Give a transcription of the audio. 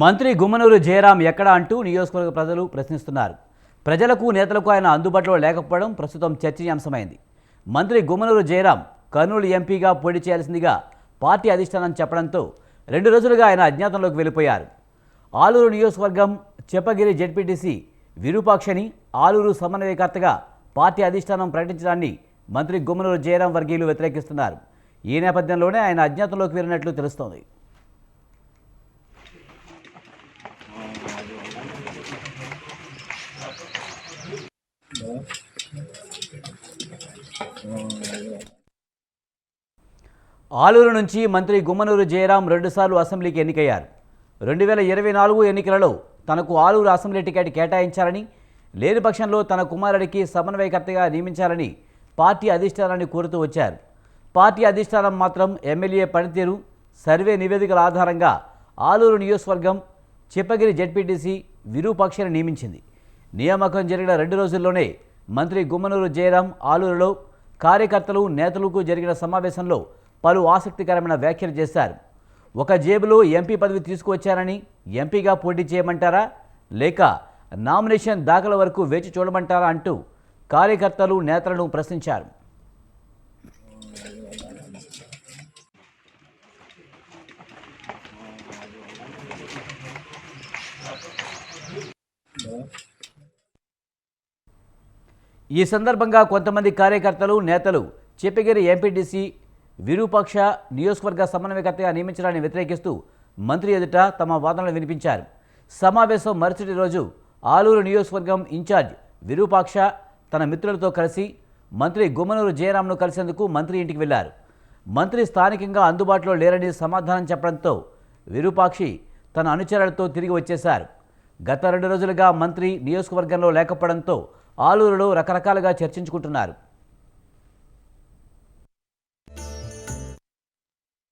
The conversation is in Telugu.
మంత్రి గుమ్మనూరు జయరాం ఎక్కడ అంటూ నియోజకవర్గ ప్రజలు ప్రశ్నిస్తున్నారు. ప్రజలకు నేతలకు ఆయన అందుబాటులో లేకపోవడం ప్రస్తుతం చర్చనీయాంశమైంది. మంత్రి గుమ్మనూరు జయరాం కర్నూలు ఎంపీగా పోటీ చేయాల్సిందిగా పార్టీ అధిష్టానం చెప్పడంతో రెండు రోజులుగా ఆయన అజ్ఞాతంలోకి వెళ్ళిపోయారు. ఆలూరు నియోజకవర్గం చెప్పగిరి జెడ్పీటీసీ విరూపాక్షని ఆలూరు సమన్వయకర్తగా పార్టీ అధిష్టానం ప్రకటించడాన్ని మంత్రి గుమ్మనూరు జయరాం వర్గీయులు వ్యతిరేకిస్తున్నారు. ఈ నేపథ్యంలోనే ఆయన అజ్ఞాతంలోకి వెళ్ళినట్లు తెలుస్తోంది. ఆలూరు నుంచి మంత్రి గుమ్మనూరు జయరాం రెండుసార్లు అసెంబ్లీకి ఎన్నికయ్యారు. రెండు వేల ఇరవై నాలుగు ఎన్నికలలో తనకు ఆలూరు అసెంబ్లీ టికెట్ కేటాయించాలని లేని పక్షంలో తన కుమారుడికి సమన్వయకర్తగా నియమించాలని పార్టీ అధిష్టానాన్ని కోరుతూ వచ్చారు. పార్టీ అధిష్టానం మాత్రం ఎమ్మెల్యే పనితీరు సర్వే నివేదికల ఆధారంగా ఆలూరు నియోజకవర్గం చిప్పగిరి జెడ్పీటీసీ విరూపాక్షని నియమించింది. నియామకం జరిగిన రెండు రోజుల్లోనే మంత్రి గుమ్మనూరు జయరాం ఆలూరులో కార్యకర్తలు నేతలకు జరిగిన సమావేశంలో పలు ఆసక్తికరమైన వ్యాఖ్యలు చేశారు. ఒక జేబులో ఎంపీ పదవి తీసుకువచ్చారని ఎంపీగా పోటీ చేయమంటారా? లేక నామినేషన్ దాఖల వరకు వేచి చూడమంటారా అంటూ కార్యకర్తలు నేతలను ప్రశ్నించారు. ఈ సందర్భంగా కొంతమంది కార్యకర్తలు నేతలు చెప్పగిరి ఎంపీటీసీ విరూపాక్ష నియోజకవర్గ సమన్వయకర్తగా నియమించడాన్ని వ్యతిరేకిస్తూ మంత్రి ఎదుట తమ వాదనలు వినిపించారు. సమావేశం మరుసటి రోజు ఆలూరు నియోజకవర్గం ఇన్ఛార్జ్ విరూపాక్ష తన మిత్రులతో కలిసి మంత్రి గుమ్మనూరు జయరామ్ను కలిసేందుకు మంత్రి ఇంటికి వెళ్ళారు. మంత్రి స్థానికంగా అందుబాటులో లేరని సమాధానం చెప్పడంతో విరూపాక్షి తన అనుచరులతో తిరిగి వచ్చేశారు. గత రెండు రోజులుగా మంత్రి నియోజకవర్గంలో లేకపోవడంతో ఆలూరులో రకరకాలుగా చర్చించుకుంటున్నారు.